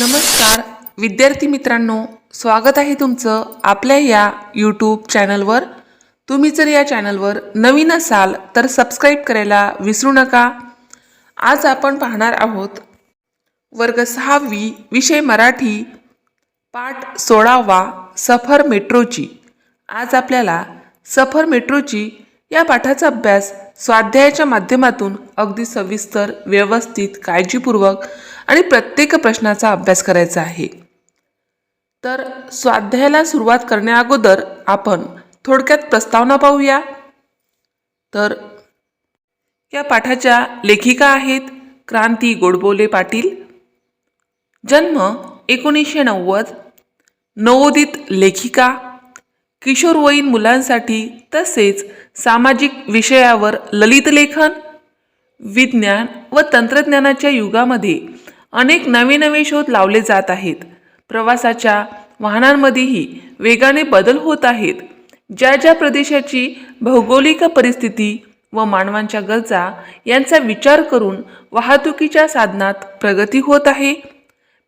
नमस्कार. विद्यार्थी मित्रांनो स्वागत आहे तुमचं आपल्या या यूट्यूब चॅनलवर तुम्ही जर या चॅनलवर नवीन असाल तर सबस्क्राईब करायला विसरू नका. आज आपण पाहणार आहोत वर्ग सहावी विषय मराठी पाठ सोळावा सफर मेट्रोची. आज आपल्याला सफर मेट्रोची या पाठाचा अभ्यास स्वाध्यायाच्या माध्यमातून अगदी सविस्तर व्यवस्थित काळजीपूर्वक आणि प्रत्येक प्रश्नाचा अभ्यास करायचा आहे. तर स्वाध्यायाला सुरुवात करण्याअगोदर आपण थोडक्यात प्रस्तावना पाहूया. तर या पाठाच्या लेखिका आहेत क्रांती गोडबोले पाटील. जन्म एकोणीसशे नव्वद. नवोदित लेखिका. किशोरवयीन मुलांसाठी तसेच सामाजिक विषयावर ललित लेखन विज्ञान व तंत्रज्ञानाच्या युगामध्ये अनेक नवे नवे शोध लावले जात आहेत. प्रवासाच्या वाहनांमध्येही वेगाने बदल होत आहेत. ज्या ज्या प्रदेशाची भौगोलिक परिस्थिती व मानवांच्या गरजा यांचा विचार करून वाहतुकीच्या साधनात प्रगती होत आहे.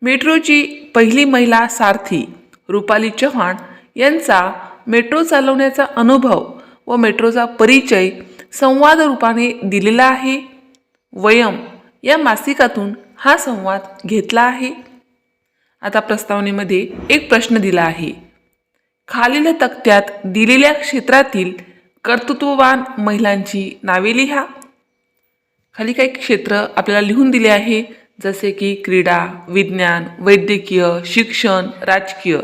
मेट्रोची पहिली महिला सारथी रुपाली चव्हाण यांचा मेट्रो चालवण्याचा अनुभव व मेट्रोचा परिचय संवाद रूपाने दिलेला आहे. वयम या मासिकातून हा संवाद घेतला आहे. आता प्रस्तावनेमध्ये एक प्रश्न दिला आहे. खालील तक्त्यात दिलेल्या क्षेत्रातील कर्तृत्ववान महिलांची नावे लिहा. खाली काही क्षेत्र आपल्याला लिहून दिले आहे जसे की क्रीडा विज्ञान वैद्यकीय शिक्षण राजकीय.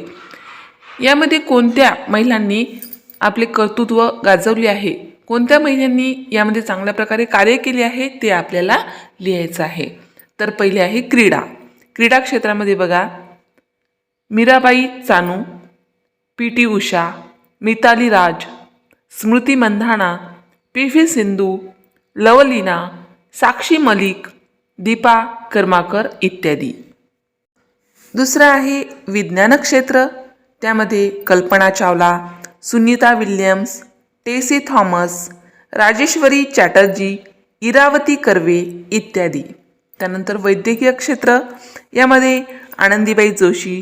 यामध्ये कोणत्या महिलांनी आपले कर्तृत्व गाजवले आहे? कोणत्या महिलांनी यामध्ये चांगल्या प्रकारे कार्य केले आहे ते आपल्याला लिहायचं आहे. तर पहिले आहे क्रीडा. क्रीडा क्षेत्रामध्ये बघा. Mirabai Chanu P T Usha Mithali Raj Smriti Mandhana P V Sindhu Lovlina Sakshi Malik Dipa Karmakar इत्यादी. दुसरं आहे विज्ञान क्षेत्र. त्यामध्ये कल्पना चावला सुनीता विल्यम्स टेसी थॉमस राजेश्वरी चॅटर्जी इरावती कर्वे इत्यादी. त्यानंतर वैद्यकीय क्षेत्र यामध्ये आनंदीबाई जोशी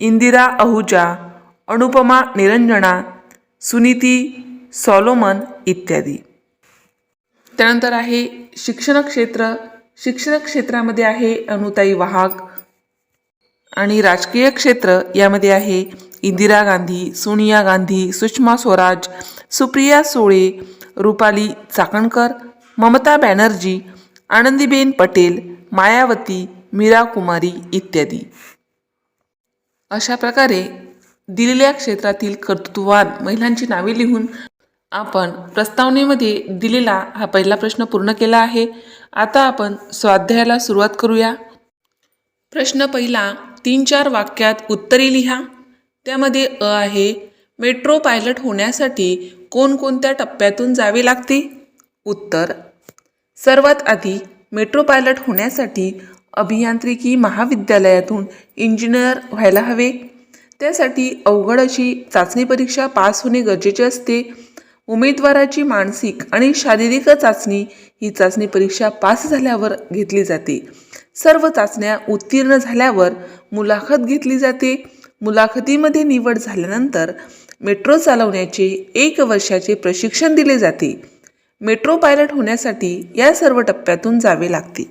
इंदिरा अहुजा अनुपमा निरंजना सुनीती सॉलोमन इत्यादी. त्यानंतर आहे शिक्षण क्षेत्र. शिक्षण क्षेत्रामध्ये आहे अनुताई वाहक आणि राजकीय क्षेत्र यामध्ये आहे इंदिरा गांधी सोनिया गांधी सुषमा स्वराज सुप्रिया सुळे रुपाली चाकणकर ममता बॅनर्जी आनंदीबेन पटेल मायावती मीरा कुमारी इत्यादी. अशा प्रकारे दिलेल्या क्षेत्रातील कर्तृत्ववान महिलांची नावे लिहून आपण प्रस्तावनेमध्ये दिलेला हा पहिला प्रश्न पूर्ण केला आहे. आता आपण स्वाध्यायाला सुरुवात करूया. प्रश्न पहिला तीन चार वाक्यात उत्तरे लिहा. त्यामध्ये अ आहे मेट्रो पायलट होण्यासाठी कोणकोणत्या टप्प्यातून जावे लागते? उत्तर सर्वात आधी मेट्रो पायलट होण्यासाठी अभियांत्रिकी महाविद्यालयातून इंजिनियर व्हायला हवे. त्यासाठी अवघड अशी चाचणी परीक्षा पास होणे गरजेचे असते. उमेदवाराची मानसिक आणि शारीरिक चाचणी ही चाचणी परीक्षा पास झाल्यावर घेतली जाते. सर्व चाचण्या उत्तीर्ण झाल्यावर मुलाखत घेतली जाते. मुलाखतीमध्ये निवड झाल्यानंतर मेट्रो चालवण्याचे एक वर्षाचे प्रशिक्षण दिले जाते. मेट्रो पायलट होण्यासाठी या सर्व टप्प्यातून जावे लागते.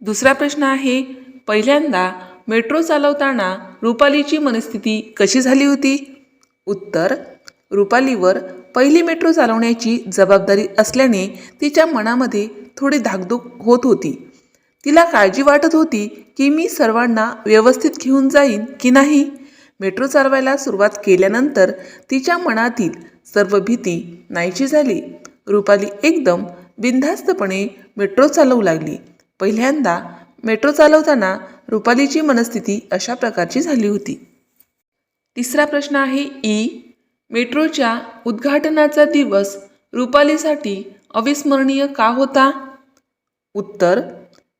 दुसरा प्रश्न आहे पहिल्यांदा मेट्रो चालवताना रुपालीची मनस्थिती कशी झाली होती? उत्तर रुपालीवर पहिली मेट्रो चालवण्याची जबाबदारी असल्याने तिच्या मनामध्ये थोडी धाकधूक होत होती. तिला काळजी वाटत होती की मी सर्वांना व्यवस्थित घेऊन जाईन की नाही? मेट्रो चालवायला सुरुवात केल्यानंतर तिच्या मनातील सर्व भीती नाहीशी झाली. रुपाली एकदम बिनधास्तपणे मेट्रो चालवू लागली. पहिल्यांदा मेट्रो चालवताना रुपालीची मनस्थिती अशा प्रकारची झाली होती. तिसरा प्रश्न आहे ई. मेट्रोच्या उद्घाटनाचा दिवस रुपालीसाठी अविस्मरणीय का होता? उत्तर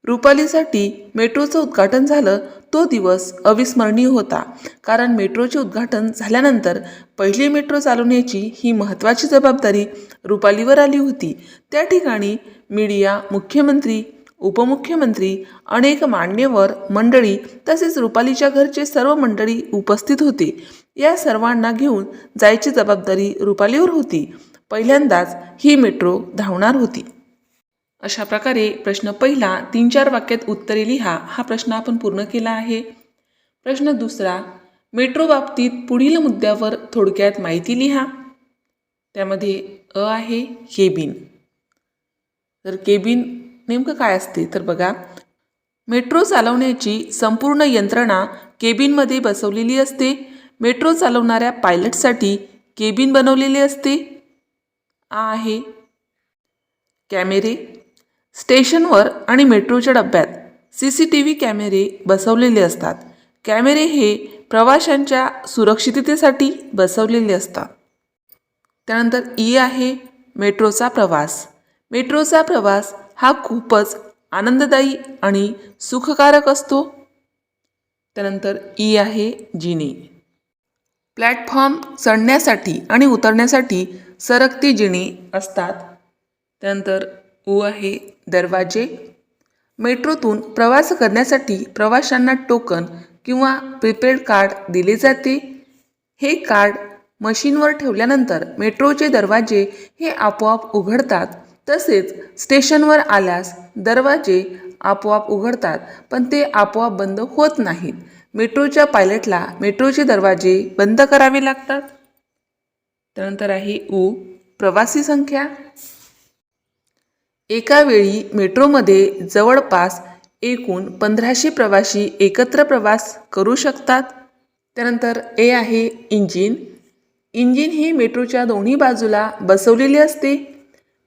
रुपालीसाठी मेट्रोचं उद्घाटन झालं तो दिवस अविस्मरणीय होता. कारण मेट्रोचे उद्घाटन झाल्यानंतर पहिली मेट्रो चालवण्याची ही महत्त्वाची जबाबदारी रुपालीवर आली होती. त्या ठिकाणी मीडिया मुख्यमंत्री उपमुख्यमंत्री अनेक मान्यवर मंडळी तसेच रुपालीच्या घरचे सर्व मंडळी उपस्थित होते. या सर्वांना घेऊन जायची जबाबदारी रुपालीवर होती. पहिल्यांदाच ही मेट्रो धावणार होती. अशा प्रकारे प्रश्न पहिला तीन चार वाक्यात उत्तरे लिहा. हा प्रश्न आपण पूर्ण केला आहे. प्रश्न दुसरा मेट्रो बाबतीत पुढील मुद्द्यावर थोडक्यात माहिती लिहा. त्यामध्ये अ आहे केबिन. तर केबिन नेमकं काय असते? तर बघा मेट्रो चालवण्याची संपूर्ण यंत्रणा केबिनमध्ये बसवलेली असते. मेट्रो चालवणाऱ्या पायलटसाठी केबिन बनवलेले असते. आ आहे कॅमेरे. स्टेशनवर आणि मेट्रोच्या डब्यात सी सी टी व्ही कॅमेरे बसवलेले असतात. कॅमेरे हे प्रवाशांच्या सुरक्षिततेसाठी बसवलेले असतात. त्यानंतर ई आहे मेट्रोचा प्रवास. मेट्रोचा प्रवास हा खूपच आनंददायी आणि सुखकारक असतो. त्यानंतर ई आहे जिने. प्लॅटफॉर्म चढण्यासाठी आणि उतरण्यासाठी सरकती जिने असतात. त्यानंतर उ आहे दरवाजे. मेट्रोतून प्रवास करण्यासाठी प्रवाशांना टोकन किंवा प्रीपेड कार्ड दिले जाते. हे कार्ड मशीनवर ठेवल्यानंतर मेट्रोचे दरवाजे हे आपोआप उघडतात. तसेच स्टेशनवर आल्यास दरवाजे आपोआप उघडतात पण ते आपोआप बंद होत नाहीत. मेट्रोच्या पायलटला मेट्रोचे दरवाजे बंद करावे लागतात. त्यानंतर आहे ऊ प्रवासी संख्या. एका वेळी मेट्रोमध्ये जवळपास एकूण पंधराशे प्रवाशी एकत्र प्रवास करू शकतात. त्यानंतर ए आहे इंजिन. इंजिन हे मेट्रोच्या दोन्ही बाजूला बसवलेले असते.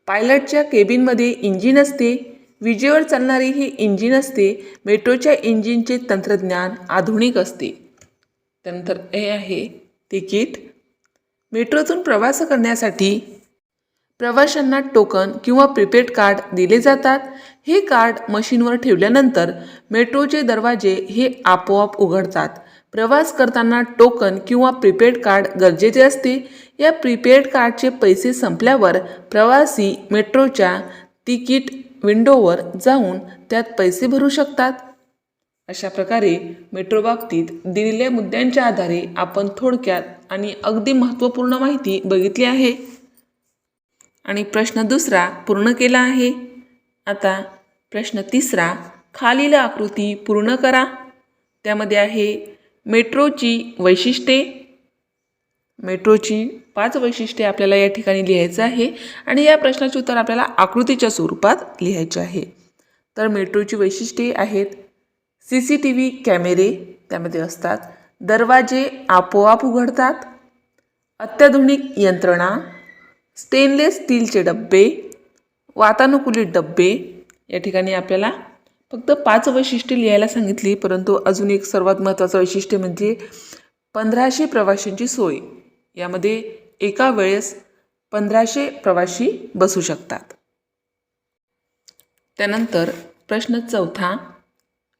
पायलटच्या केबिनमध्ये इंजिन असते. विजेवर चालणारे हे इंजिन असते. मेट्रोच्या इंजिनचे तंत्रज्ञान आधुनिक असते. त्यानंतर ए आहे तिकीट. मेट्रोतून प्रवास करण्यासाठी प्रवाशांना टोकन किंवा प्रीपेड कार्ड दिले जातात. हे कार्ड मशीनवर ठेवल्यानंतर मेट्रोचे दरवाजे हे आपोआप उघडतात. प्रवास करताना टोकन किंवा प्रीपेड कार्ड गरजेचे असते. या प्रीपेड कार्डचे पैसे संपल्यावर प्रवासी मेट्रोच्या तिकीट विंडोवर जाऊन त्यात पैसे भरू शकतात. अशा प्रकारे मेट्रो बाबतीत दिलेल्या मुद्द्यांच्या आधारे आपण थोडक्यात आणि अगदी महत्त्वपूर्ण माहिती बघितली आहे. आणि प्रश्न दुसरा पूर्ण केला आहे. आता प्रश्न तिसरा खालील आकृती पूर्ण करा. त्यामध्ये आहे मेट्रोची वैशिष्ट्ये. मेट्रोची पाच वैशिष्ट्ये आपल्याला या ठिकाणी लिहायचं आहे आणि या प्रश्नाचे उत्तर आपल्याला आकृतीच्या स्वरूपात लिहायचे आहे. तर मेट्रोची वैशिष्ट्ये आहेत सी सी टी व्ही कॅमेरे त्यामध्ये असतात दरवाजे आपोआप उघडतात अत्याधुनिक यंत्रणा स्टेनलेस स्टीलचे डब्बे वातानुकूलित डब्बे या ठिकाणी आपल्याला फक्त पाच वैशिष्ट्ये लिहायला सांगितली परंतु अजून एक सर्वात महत्त्वाचं वैशिष्ट्य म्हणजे पंधराशे प्रवाशांची सोय. यामध्ये एका वेळेस पंधराशे प्रवाशी बसू शकतात. त्यानंतर प्रश्न चौथा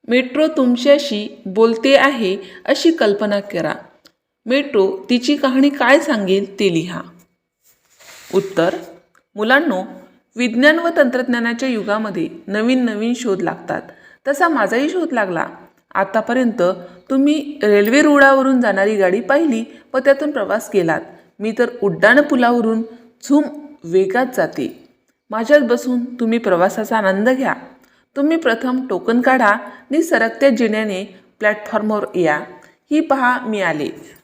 मेट्रो तुमच्याशी बोलते आहे अशी कल्पना करा. मेट्रो तिची कहाणी काय सांगेल ते लिहा. उत्तर मुलांनो विज्ञान व तंत्रज्ञानाच्या युगामध्ये नवीन नवीन शोध लागतात. तसा माझाही शोध लागला. आतापर्यंत तुम्ही रेल्वे रुळावरून जाणारी गाडी पाहिली व त्यातून प्रवास केलात. मी तर उड्डाण पुलावरून झूम वेगात जाते. माझ्यात बसून तुम्ही प्रवासाचा आनंद घ्या. तुम्ही प्रथम टोकन काढा आणि सरकत्या जिन्याने प्लॅटफॉर्मवर या. ही पहा मी आले.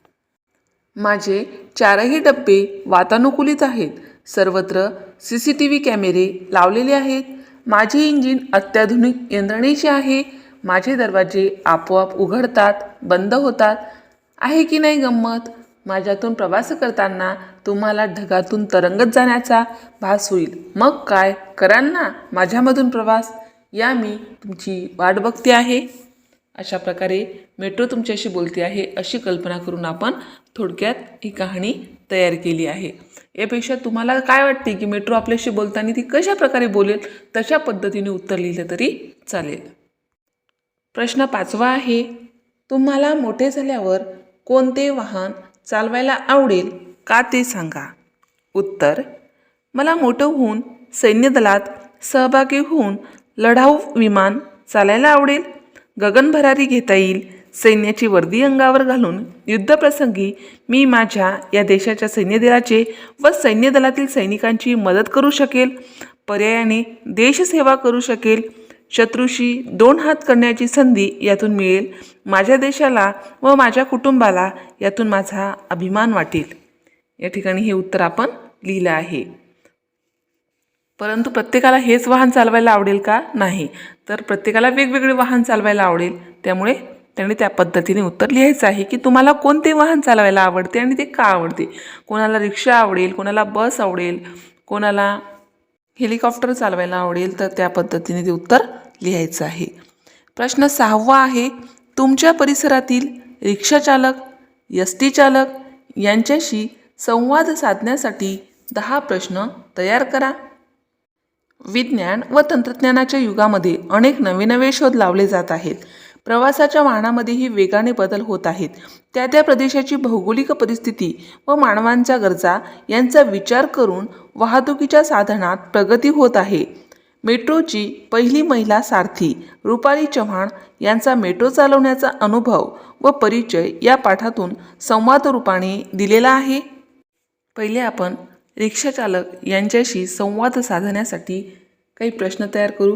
माझे चारही डब्बे वातानुकूलित आहेत. सर्वत्र सी सी टी व्ही कॅमेरे लावलेले आहेत. माझे इंजिन अत्याधुनिक यंत्रणेचे आहे. माझे दरवाजे आपोआप उघडतात बंद होतात. आहे की नाही गंमत? माझ्यातून प्रवास करताना तुम्हाला ढगातून तरंगत जाण्याचा भास होईल. मग काय? कराल ना माझ्यामधून प्रवास? या मी तुमची वाट बघते आहे. अशा प्रकारे मेट्रो तुमच्याशी बोलते आहे अशी कल्पना करून आपण थोडक्यात ही कहाणी तयार केली आहे. यापेक्षा तुम्हाला काय वाटते की मेट्रो आपल्याशी बोलताना ती कशा प्रकारे बोलेल तशा पद्धतीने उत्तर लिहिलं तरी चालेल? प्रश्न पाचवा आहे तुम्हाला मोठे झाल्यावर कोणते वाहन चालवायला आवडेल का ते सांगा? उत्तर मला मोठं होऊन सैन्यदलात सहभागी होऊन लढाऊ विमान चालायला आवडेल गगनभरारी घेता येईल सैन्याची वर्दी अंगावर घालून युद्धप्रसंगी मी माझ्या या देशाच्या सैन्यदलाचे व सैन्यदलातील सैनिकांची मदत करू शकेल पर्यायाने देशसेवा करू शकेल शत्रूशी दोन हात करण्याची संधी यातून मिळेल माझ्या देशाला व माझ्या कुटुंबाला यातून माझा अभिमान वाटेल. या ठिकाणी हे उत्तर आपण लिहिलं आहे. परंतु प्रत्येकाला हेच वाहन चालवायला आवडेल का? नाही. तर प्रत्येकाला वेगवेगळे वाहन चालवायला आवडेल. त्यामुळे त्याने त्या पद्धतीने उत्तर लिहायचं आहे की तुम्हाला कोणते वाहन चालवायला आवडते आणि ते का आवडते? कोणाला रिक्षा आवडेल कोणाला बस आवडेल कोणाला हेलिकॉप्टर चालवायला आवडेल तर त्या पद्धतीने ते उत्तर लिहायचं आहे. प्रश्न सहावा आहे तुमच्या परिसरातील रिक्षाचालक एस टी चालक यांच्याशी संवाद साधण्यासाठी दहा प्रश्न तयार करा. विज्ञान व तंत्रज्ञानाच्या युगामध्ये अनेक नवे नवे शोध लावले जात आहेत. प्रवासाच्या वाहनामध्येही वेगाने बदल होत आहेत. त्या त्या प्रदेशाची भौगोलिक परिस्थिती व मानवांच्या गरजा यांचा विचार करून वाहतुकीच्या साधनात प्रगती होत आहे. मेट्रोची पहिली महिला सारथी रुपाली चव्हाण यांचा मेट्रो चालवण्याचा अनुभव व परिचय या पाठातून संवाद रूपाने दिलेला आहे. पहिले आपण रिक्षाचालक यांच्याशी संवाद साधण्यासाठी काही प्रश्न तयार करू.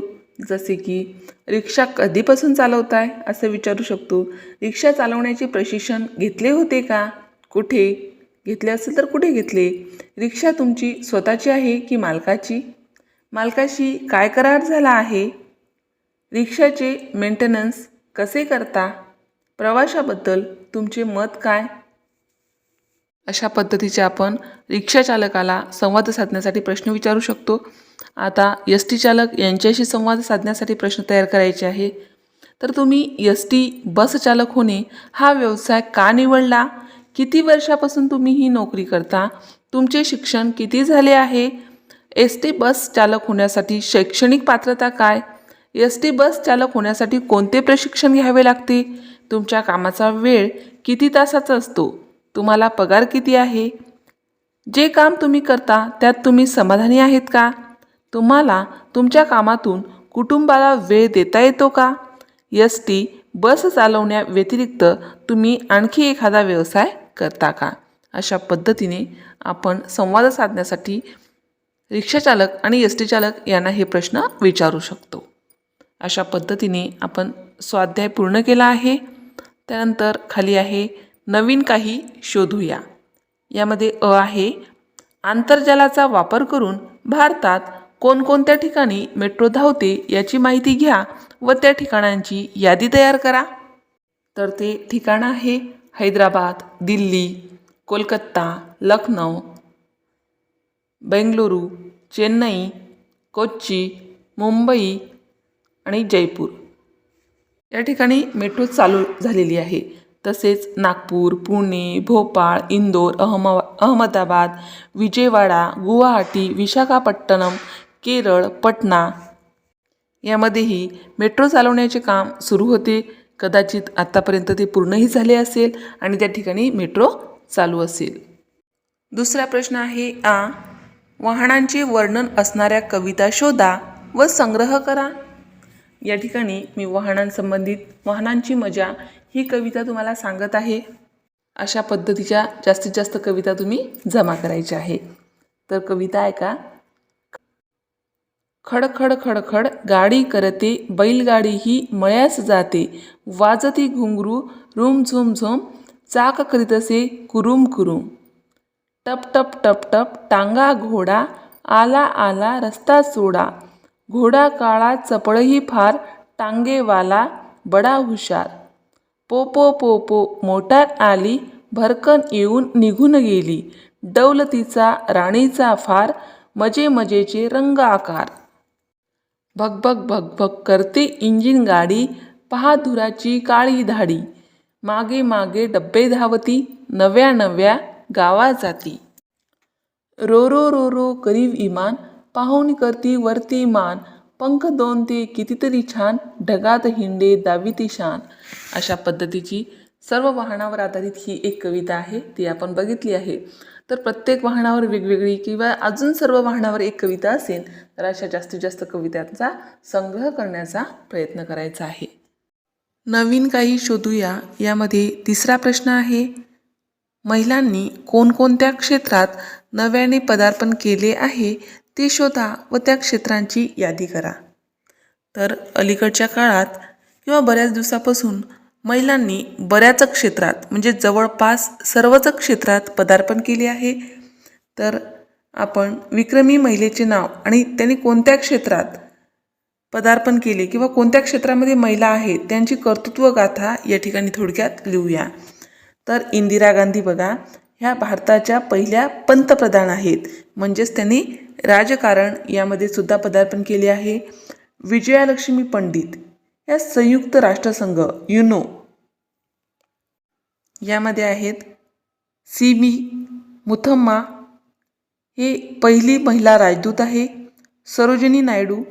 जसे की रिक्षा कधीपासून चालवताय असं विचारू शकतो. रिक्षा चालवण्याचे प्रशिक्षण घेतले होते का? कुठे? घेतले असेल तर कुठे घेतले? रिक्षा तुमची स्वतःची आहे की मालकाची? मालकाशी काय करार झाला आहे? रिक्षाचे मेंटेनन्स कसे करता? प्रवाशाबद्दल तुमचे मत काय? अशा पद्धतीचे आपण रिक्षा चालकाला संवाद साधण्यासाठी प्रश्न विचारू शकतो. आता एस टी चालक यांच्याशी संवाद साधण्यासाठी प्रश्न तयार करायचे आहे. तर तुम्ही एस टी बस चालक होणे हा व्यवसाय का निवडला? किती वर्षापासून तुम्ही ही नोकरी करता? तुमचे शिक्षण किती झाले आहे? एस टी बस चालक होण्यासाठी शैक्षणिक पात्रता काय? एस टी बस चालक होण्यासाठी कोणते प्रशिक्षण घ्यावे लागते? तुमच्या कामाचा वेळ किती तासाचा असतो? तुम्हाला पगार किती आहे? जे काम तुम्ही करता त्यात तुम्ही समाधानी आहेत का? तुम्हाला तुमच्या कामातून कुटुंबाला वेळ देता येतो का? एस टी बस चालवण्या व्यतिरिक्त तुम्ही आणखी एखादा व्यवसाय करता का? अशा पद्धतीने आपण संवाद साधण्यासाठी रिक्षाचालक आणि एस टी चालक यांना हे प्रश्न विचारू शकतो. अशा पद्धतीने आपण स्वाध्याय पूर्ण केला आहे. त्यानंतर खाली आहे नवीन काही शोधूया. यामध्ये अ आहे आंतरजालाचा वापर करून भारतात कोणकोणत्या ठिकाणी मेट्रो धावते याची माहिती घ्या व त्या ठिकाणांची यादी तयार करा. तर ते ठिकाण आहे हैदराबाद दिल्ली कोलकाता लखनौ बेंगलुरू चेन्नई कोच्ची मुंबई आणि जयपूर. या ठिकाणी मेट्रो चालू झालेली आहे. तसेच नागपूर पुणे भोपाळ इंदोर अहम अहमदाबाद विजयवाडा गुवाहाटी विशाखापट्टणम केरळ पटना यामध्येही मेट्रो चालवण्याचे काम सुरू होते. कदाचित आत्तापर्यंत ते पूर्णही झाले असेल आणि त्या ठिकाणी मेट्रो चालू असेल. दुसरा प्रश्न आहे आ वाहनांचे वर्णन असणाऱ्या कविता शोधा व संग्रह करा. या ठिकाणी मी वाहनांसंबंधित वाहनांची मजा ही कविता तुम्हाला सांगत आहे. अशा पद्धतीच्या जास्तीत जास्त कविता तुम्ही जमा करायच्या आहे. तर कविता ऐका. खडखड खडखड गाडी करते बैलगाडी ही मळ्यास जाते. वाजती घुंगरू रुम झुम झुम चाक करीतसे कुरुम कुरुम. टप टप टप टप टांगा घोडा आला आला रस्ता सोडा. घोडा काळा चपळही फार टांगेवाला बडा हुशार. पोपो पोपो मोटार आली भरकन येऊन निघून गेली. डौलतीचा राणीचा फार मजे मजेचे रंग आकार. भगभग भगभग करते इंजिन गाडी पहा धुराची काळी धाडी. मागे मागे डब्बे धावती नव्या नव्या गावा जाती. रो रो रो रो करीव इमान पाहून करती वरती मान. पंख दोन ते कितीतरी छान ढगात हिंडे दाविती शान. अशा पद्धतीची सर्व वाहनावर आधारित ही एक कविता आहे ती आपण बघितली आहे. तर प्रत्येक वाहनावर वेगवेगळी किंवा अजून सर्व वाहनावर एक कविता असेल तर अशा जास्तीत जास्त कवितांचा संग्रह करण्याचा प्रयत्न करायचा आहे. नवीन काही शोधूया यामध्ये तिसरा प्रश्न आहे. महिलांनी कोणकोणत्या क्षेत्रात नव्याने पदार्पण केले आहे ते शोधा व त्या क्षेत्रांची यादी करा. तर अलीकडच्या काळात किंवा बऱ्याच दिवसापासून महिलांनी बऱ्याच क्षेत्रात म्हणजे जवळपास सर्वच क्षेत्रात पदार्पण केले आहे. तर आपण विक्रमी महिलेचे नाव आणि त्यांनी कोणत्या क्षेत्रात पदार्पण केले किंवा कोणत्या क्षेत्रामध्ये महिला आहेत त्यांची कर्तृत्व गाथा या ठिकाणी थोडक्यात लिहूया. तर इंदिरा गांधी बघा ह्या भारताच्या पहिल्या पंतप्रधान आहेत. म्हणजेच त्यांनी राजकारण यामध्ये सुद्धा पदार्पण केले आहे. विजयालक्ष्मी पंडित या संयुक्त राष्ट्रसंघ युनो यामध्ये आहेत सी बी मुथम्मा. हे पहिली महिला राजदूत आहे. सरोजिनी नायडू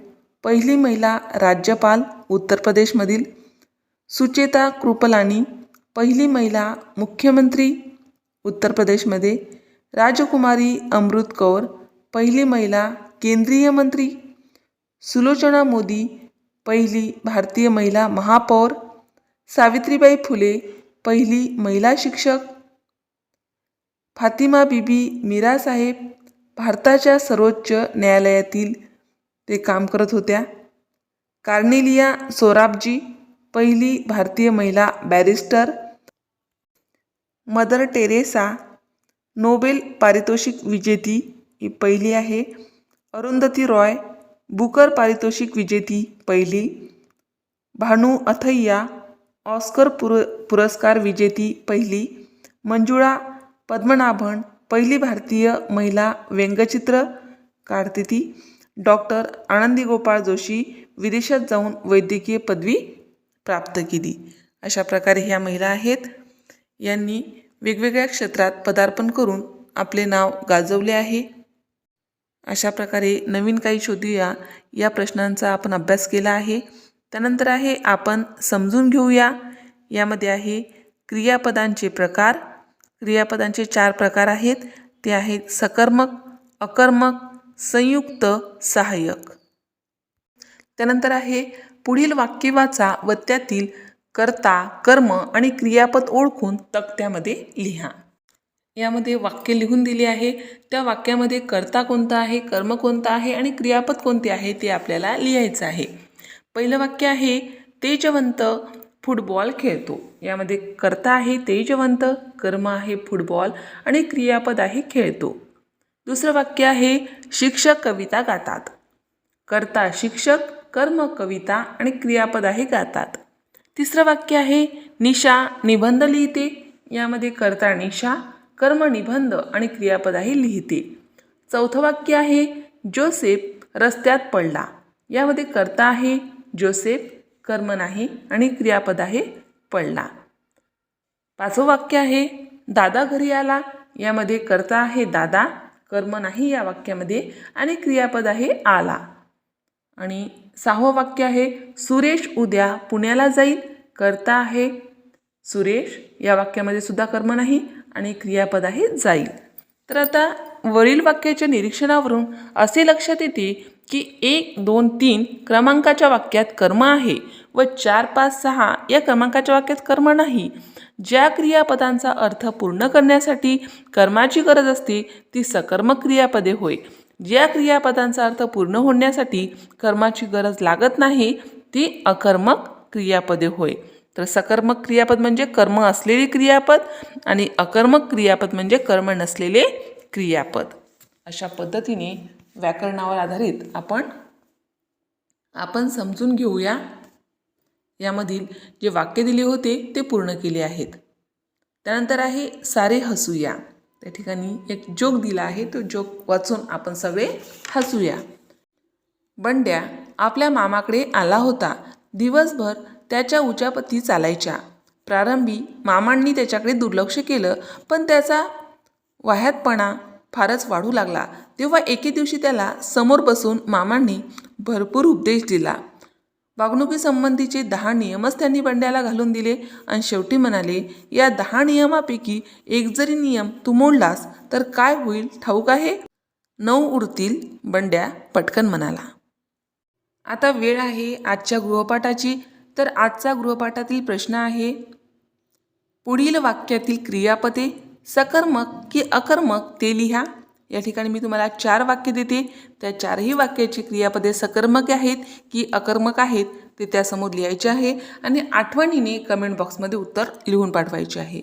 पहिली महिला राज्यपाल उत्तर प्रदेशमधील. सुचेता कृपलानी पहिली महिला मुख्यमंत्री उत्तर प्रदेशमध्ये. राजकुमारी अमृत कौर पहिली महिला केंद्रीय मंत्री. सुलोचना मोदी पहिली भारतीय महिला महापौर. सावित्रीबाई फुले पहिली महिला शिक्षक. फातिमा बीबी मीरासाहेब भारताच्या सर्वोच्च न्यायालयातील ते काम करत होत्या. कार्नेलिया सोराबजी पहिली भारतीय महिला बॅरिस्टर. मदर टेरेसा नोबेल पारितोषिक विजेती ही पहिली आहे. अरुंधती रॉय बुकर पारितोषिक विजेती पहिली भानू अथय्या ऑस्कर पुर पुरस्कार विजेती पहिली मंजुळा पद्मनाभन पहिली भारतीय महिला व्यंगचित्र काढते ती डॉक्टर आनंदी गोपाळ जोशी विदेशात जाऊन वैद्यकीय पदवी प्राप्त केली. अशा प्रकारे ह्या महिला आहेत. यांनी वेगवेगळ्या क्षेत्रात पदार्पण करून आपले नाव गाजवले आहे. अशा प्रकारे नवीन काही शोधूया. या प्रश्नांचा आपण अभ्यास केला आहे. त्यानंतर आहे आपण समजून घेऊया. यामध्ये आहे क्रियापदांचे प्रकार. क्रियापदांचे चार प्रकार आहेत. ते आहेत सकर्मक अकर्मक संयुक्त सहाय्यक. त्यानंतर आहे पुढील वाक्य वाचा व त्यातील कर्ता कर्म आणि क्रियापद ओळखून तक्त्यामध्ये लिहा. यामध्ये वाक्य लिहून दिले आहे. त्या वाक्यामध्ये कर्ता कोणता आहे कर्म कोणता आहे आणि क्रियापद कोणते आहे ते आपल्याला लिहायचं आहे. पहिलं वाक्य आहे तेजवंत फुटबॉल खेळतो. यामध्ये कर्ता आहे तेजवंत कर्म आहे फुटबॉल आणि क्रियापद आहे खेळतो. दुसरं वाक्य आहे शिक्षक कविता गातात. कर्ता शिक्षक कर्म कविता आणि क्रियापद आहे गातात. तिसरं वाक्य आहे निशा निबंध लिहिते. यामध्ये कर्ता निशा कर्म निबंध आणि क्रियापदाही लिहिते. चौथं वाक्य आहे जोसेफ रस्त्यात पडला. यामध्ये कर्ता आहे जोसेफ कर्म नाही आणि क्रियापद आहे पडला. पाचवं वाक्य आहे दादा घरी आला. यामध्ये कर्ता आहे दादा कर्म नाही या वाक्यामध्ये आणि क्रियापद आहे आला. आणि सहावं वाक्य आहे सुरेश उद्या पुण्याला जाईल. कर्ता आहे सुरेश या वाक्यामध्ये सुद्धा कर्म नाही. आणि क्रियापद आहे जाईल. तर आता वरील वाक्याच्या निरीक्षणावरून असे लक्षात येते की एक दोन तीन क्रमांकाच्या वाक्यात कर्म आहे व चार पाच सहा या क्रमांकाच्या वाक्यात कर्म नाही. ज्या क्रियापदांचा अर्थ पूर्ण करण्यासाठी कर्माची गरज असते ती सकर्मक क्रियापदे होय. ज्या क्रियापदांचा अर्थ पूर्ण होण्यासाठी कर्माची गरज लागत नाही ती अकर्मक क्रियापदे होय. तर सकर्मक क्रियापद म्हणजे कर्म असलेले क्रियापद आणि अकर्मक क्रियापद म्हणजे कर्म नसलेले क्रियापद. अशा पद्धतीने व्याकरणावर आधारित आपण आपण समजून घेऊया. यामधील जे वाक्य दिले होते ते पूर्ण केले आहेत. त्यानंतर आहे सारे हसूया. त्या ठिकाणी एक जोक दिला आहे तो जोक वाचून आपण सगळे हसूया. बंड्या आपल्या मामाकडे आला होता. दिवसभर त्याच्या उचापती चालायच्या. प्रारंभी मामांनी त्याच्याकडे दुर्लक्ष केलं पण त्याचा वाह्यातपणा फारच वाढू लागला. तेव्हा एके दिवशी त्याला समोर बसून मामांनी भरपूर उपदेश दिला. वागणुकीसंबंधीचे दहा नियमच त्यांनी बंड्याला घालून दिले आणि शेवटी म्हणाले या दहा नियमापैकी एक जरी नियम तू मोडलास तर काय होईल ठाऊक आहे? नऊ उरतील बंड्या पटकन म्हणाला. आता वेळ आहे आजच्या गृहपाठाची. तर आजचा गृहपाठातील प्रश्न आहे पुढील वाक्यातील क्रियापदे सकर्मक की अकर्मक ते लिहा. या ठिकाणी मी तुम्हाला चार वाक्य देते. त्या चारही वाक्याची क्रियापदे सकर्मक आहेत की अकर्मक आहेत ते त्यासमोर लिहायचे आहे आणि आठवणीने कमेंट बॉक्समध्ये उत्तर लिहून पाठवायचे आहे.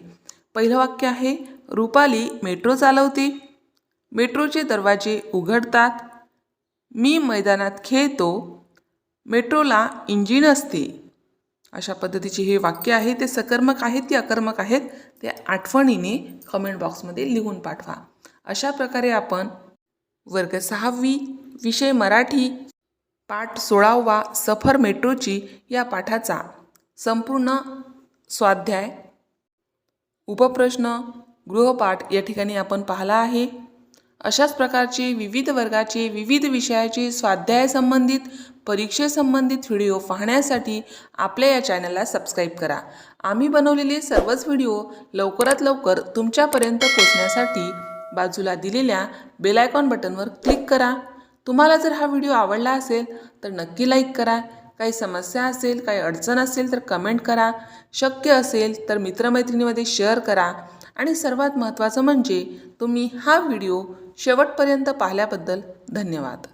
पहिलं वाक्य आहे रुपाली मेट्रो चालवते. मेट्रोचे दरवाजे उघडतात. मी मैदानात खेळतो. मेट्रोला इंजिन असते. अशा पद्धतीचे हे वाक्य आहे ते सकर्मक आहेत की अकर्मक आहेत ते आठवणीने कमेंट बॉक्समध्ये लिहून पाठवा. अशा प्रकारे आपण वर्ग सहावी विषय मराठी पाठ सोळावा सफर मेट्रोची या पाठाचा संपूर्ण स्वाध्याय उपप्रश्न गृहपाठ या ठिकाणी आपण पाहिला आहे. अशाच प्रकारचे विविध वर्गाचे विविध विषयाचे स्वाध्याय संबंधित परीक्षेसंबंधित व्हिडिओ पाहण्यासाठी आपल्या या चॅनलला सबस्क्राईब करा. आम्ही बनवलेले सर्वच व्हिडिओ लवकरात लवकर तुमच्यापर्यंत पोचण्यासाठी बाजूला दिलेल्या बेलायकॉन बटनवर क्लिक करा. तुम्हाला जर हा व्हिडिओ आवडला असेल तर नक्की लाईक करा. काही समस्या असेल काही अडचण असेल तर कमेंट करा. शक्य असेल तर मित्रमैत्रिणीमध्ये शेअर करा. आणि सर्वात महत्त्वाचं म्हणजे तुम्ही हा व्हिडिओ शेवटपर्यंत पाहिल्याबद्दल धन्यवाद.